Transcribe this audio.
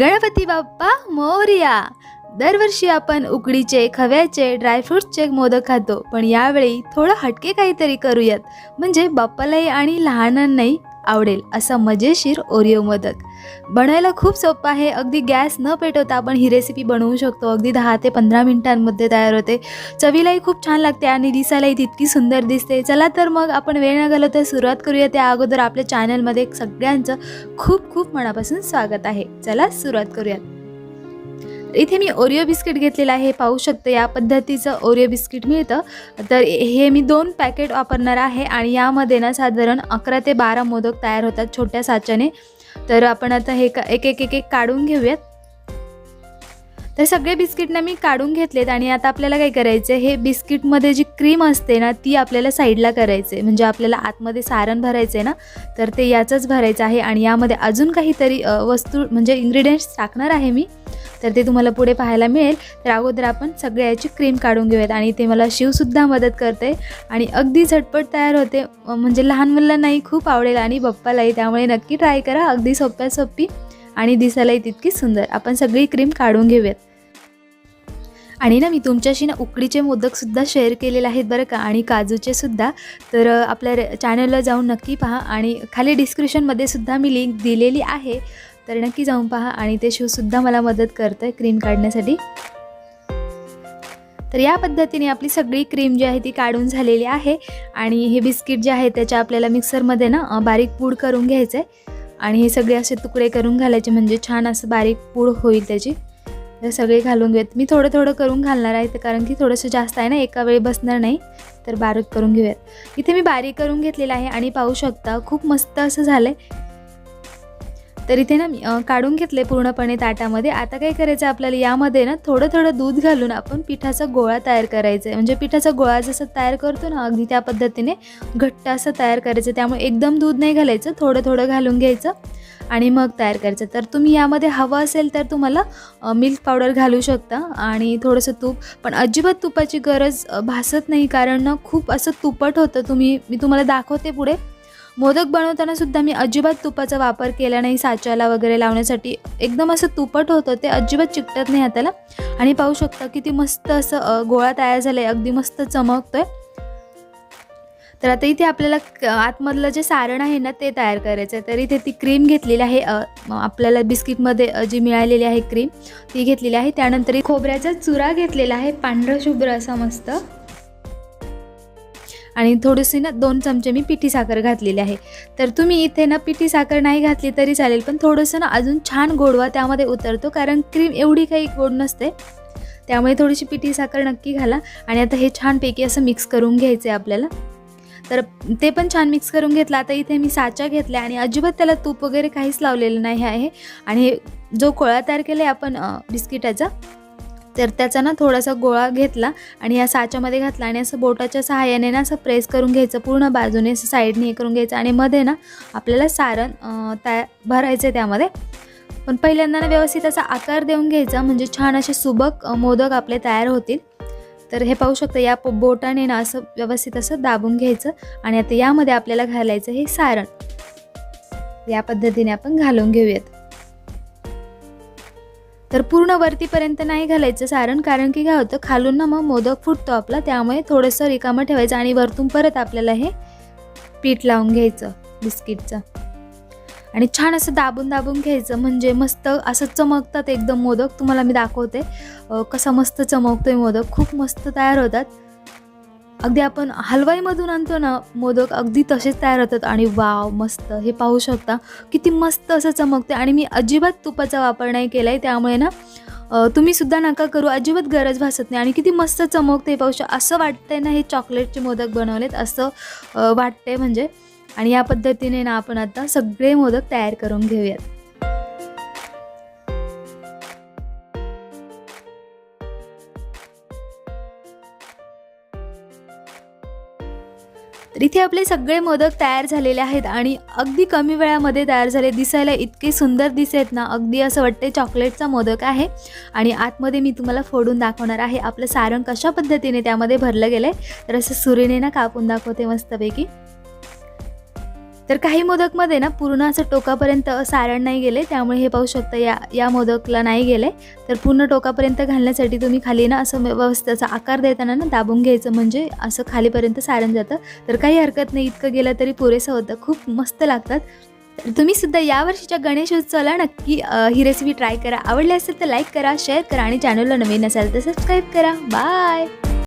गणपती बाप्पा मोरया. दरवर्षी आपण उकडीचे खव्याचे ड्रायफ्रूट्सचे मोदक खातो. पण यावेळी थोडं हटके काहीतरी करूयात. म्हणजे बाप्पालाही आणि लहानांनाही आवडेल असा मजेशीर ओरिओ मोदक बनवायला खूप सोपं आहे अगदी गॅस न पेटवता आपण ही रेसिपी बनवू शकतो. अगदी दहा ते पंधरा मिनिटांमध्ये तयार होते. चवीलाही खूप छान लागते आणि दिसायलाही तितकी सुंदर दिसते. चला तर मग आपण वेळ न घालवता सुरुवात करूया. त्या अगोदर आपल्या चॅनलमध्ये सगळ्यांचं खूप खूप मनापासून स्वागत आहे. चला सुरुवात करूयात. इथे मी ओरिओ बिस्किट घेतलेलं आहे. पाहू शकते या पद्धतीचं ओरिओ बिस्किट मिळतं. तर हे मी दोन पॅकेट वापरणार आहे आणि यामध्ये ना साधारण अकरा ते बारा मोदक तयार होतात छोट्या साच्याने. तर आपण आता हे का एक एक एक एक काढून घेऊयात. तर सगळे बिस्किट ना मी काढून घेतलेत आणि आता आपल्याला काय करायचं हे बिस्किटमध्ये जी क्रीम असते ना ती आपल्याला साईडला करायचं आहे म्हणजे आपल्याला आतमध्ये सारण भरायचं आहे ना तर ते याचंच भरायचं आहे. आणि यामध्ये अजून काहीतरी वस्तू म्हणजे इन्ग्रेडियंट्स टाकणार आहे मी. तर ते तुम्हाला पुढे पाहायला मिळेल. तर अगोदर आपण सगळ्या याची क्रीम काढून घेऊयात आणि ते मला शिवसुद्धा मदत करते. आणि अगदी झटपट तयार होते. म्हणजे लहान मुलांनाही खूप आवडेल आणि बप्पालाही. त्यामुळे नक्की ट्राय करा. अगदी सोप्या सोपी आणि दिसायलाही तितकी सुंदर. आपण सगळी क्रीम काढून घेऊयात. आणि ना मी तुमच्याशी ना उकडीचे मोदकसुद्धा शेअर केलेले आहेत बरं का? आणि काजूचे सुद्धा. तर आपल्या चॅनलला जाऊन नक्की पहा. आणि खाली डिस्क्रिप्शनमध्ये सुद्धा मी लिंक दिलेली आहे. तर नक्की जाऊन पहा आणि ते शूजसुद्धा मला मदत करतं आहे क्रीम काढण्यासाठी. तर या पद्धतीने आपली सगळी क्रीम जी आहे ती काढून झालेली आहे आणि हे बिस्किट जे आहे त्याच्या आपल्याला मिक्सरमध्ये ना बारीक पूड करून घ्यायचं आहे आणि हे सगळे असे तुकडे करून घालायचे म्हणजे छान असं बारीक पूड होईल त्याची. तर सगळे घालून घेऊयात. मी थोडं थोडं करून घालणार आहे तर कारण की थोडंसं जास्त आहे ना एका वेळी बसणार नाही. तर बारीक करून घेऊयात. इथे मी बारीक करून घेतलेलं आहे आणि पाहू शकता खूप मस्त असं झालं आहे तर इथे ना मी काढून घेतले पूर्णपणे ताटामध्ये. आता काय करायचं आपल्याला? यामध्ये ना थोडं थोडं दूध घालून आपण पिठाचा गोळा तयार करायचा आहे म्हणजे पिठाचा गोळा जसं तयार करतो ना अगदी त्या पद्धतीने घट्ट असं तयार करायचं. त्यामुळे एकदम दूध नाही घालायचं थोडं थोडं घालून घ्यायचं आणि मग तयार करायचं. तर तुम्ही यामध्ये हवं असेल तर तुम्हाला मिल्क पावडर घालू शकता आणि थोडंसं तूप. पण अजिबात तुपाची गरज भासत नाही. कारण ना खूप असं तुपट होतं. तुम्ही मी तुम्हाला दाखवते पुढे. मोदक बनवताना सुद्धा मी अजिबात तुपाचा वापर केला नाही साच्याला वगैरे लावण्यासाठी. एकदम असं तुपट होतं ते अजिबात चिकटत नाही हाताला. आणि पाहू शकता किती मस्त असं गोळा तयार झाला आहे अगदी मस्त चमकतोय. तर आता इथे आपल्याला क- आतमधलं जे सारण आहे ना ते तयार करायचं आहे. तर इथे ती क्रीम घेतलेली आहे आपल्याला बिस्किटमध्ये जी मिळालेली आहे क्रीम ती घेतलेली आहे. त्यानंतर खोबऱ्याचा चुरा घेतलेला आहे पांढरा शुभ्र असा मस्त. आणि थोडीशी ना दोन चमचे मी पिठी साखर घातलेली आहे. तर तुम्ही इथे ना पिठी साखर नाही घातली तरी चालेल पण थोडंसं ना अजून छान गोडवा त्यामध्ये उतरतो कारण क्रीम एवढी काही गोड नसते. त्यामुळे थोडीशी पिठी साखर नक्की घाला आणि आता हे छानपैकी असं मिक्स करून घ्यायचं आहे आपल्याला. तर ते पण छान मिक्स करून घेतलं. आता इथे मी साचा घेतला आणि अजिबात त्याला तूप वगैरे काहीच लावलेलं नाही आहे. आणि जो कोळा तयार केला आहे आपण बिस्किटाचा तर त्याचा ना थोडासा गोळा घेतला आणि या साच्यामध्ये घातला आणि असं बोटाच्या सहाय्याने ना असं प्रेस करून घ्यायचं पूर्ण बाजूने असं साईडने हे करून घ्यायचं आणि मध्ये ना आपल्याला सारण तया भरायचं आहे त्यामध्ये. पण पहिल्यांदा ना व्यवस्थित असा आकार देऊन घ्यायचा म्हणजे छान असे सुबक मोदक आपले तयार होतील. तर हे पाहू शकता या प- बोटाने ना असं व्यवस्थित असं दाबून घ्यायचं आणि आता यामध्ये आपल्याला घालायचं हे सारण. या पद्धतीने आपण घालून घेऊयात. तर पूर्ण वरतीपर्यंत नाही घालायचं सारण कारण की काय होतं खालून ना मग मोदक फुटतो आपला त्यामुळे थोडंसं रिकामं ठेवायचं आणि वरतून परत आपल्याला हे पीठ लावून घ्यायचं बिस्किटचं. आणि छान असं दाबून दाबून घ्यायचं म्हणजे मस्त असं चमकतात एकदम मोदक. तुम्हाला मी दाखवते कसा मस्त चमकतोय मोदक. खूप मस्त तयार होतात. अगदी आपण हलवाईमधून आणतो ना मोदक अगदी तसेच तयार होतात. आणि वाव मस्त. हे पाहू शकता. किती मस्त असं चमकते आणि मी अजिबात तुपाचा वापर नाही केला आहे त्यामुळे ना तुम्ही सुद्धा नका करू. अजिबात गरज भासत नाही. आणि किती मस्त चमकते हे पाहू शकता असं वाटतंय ना हे चॉकलेटचे मोदक बनवलेत. असं वाटतंय म्हणजे. आणि या पद्धतीने ना आपण आता सगळे मोदक तयार करून घेऊयात. तर इथे आपले सगळे मोदक तयार झालेले आहेत आणि अगदी कमी वेळामध्ये तयार झाले. दिसायला इतके सुंदर दिसत ना. अगदी असं वाटते चॉकलेटचा मोदक आहे. आणि आतमध्ये मी तुम्हाला फोडून दाखवणार आहे. आपलं सारण कशा पद्धतीने त्यामध्ये भरलं गेलं आहे तर असं सुरीने ना कापून दाखवते मस्तपैकी. तर काही मोदकमध्ये ना पूर्ण असं टोकापर्यंत सारण नाही गेले त्यामुळे हे पाहू शकता या या मोदकला नाही गेले. तर पूर्ण टोकापर्यंत घालण्यासाठी तुम्ही खाली ना असं व्यवस्थेचा आकार देताना ना दाबून घ्यायचं म्हणजे असं खालीपर्यंत सारण जातं. तर काही हरकत नाही इतकं गेलं तरी पुरेसं होतं खूप मस्त लागतात. तर तुम्ही सुद्धा यावर्षीच्या गणेश उत्सवाला नक्की ही रेसिपी ट्राय करा. आवडली असेल तर लाईक करा शेअर करा आणि चॅनलला नवीन असाल तर सबस्क्राईब करा. बाय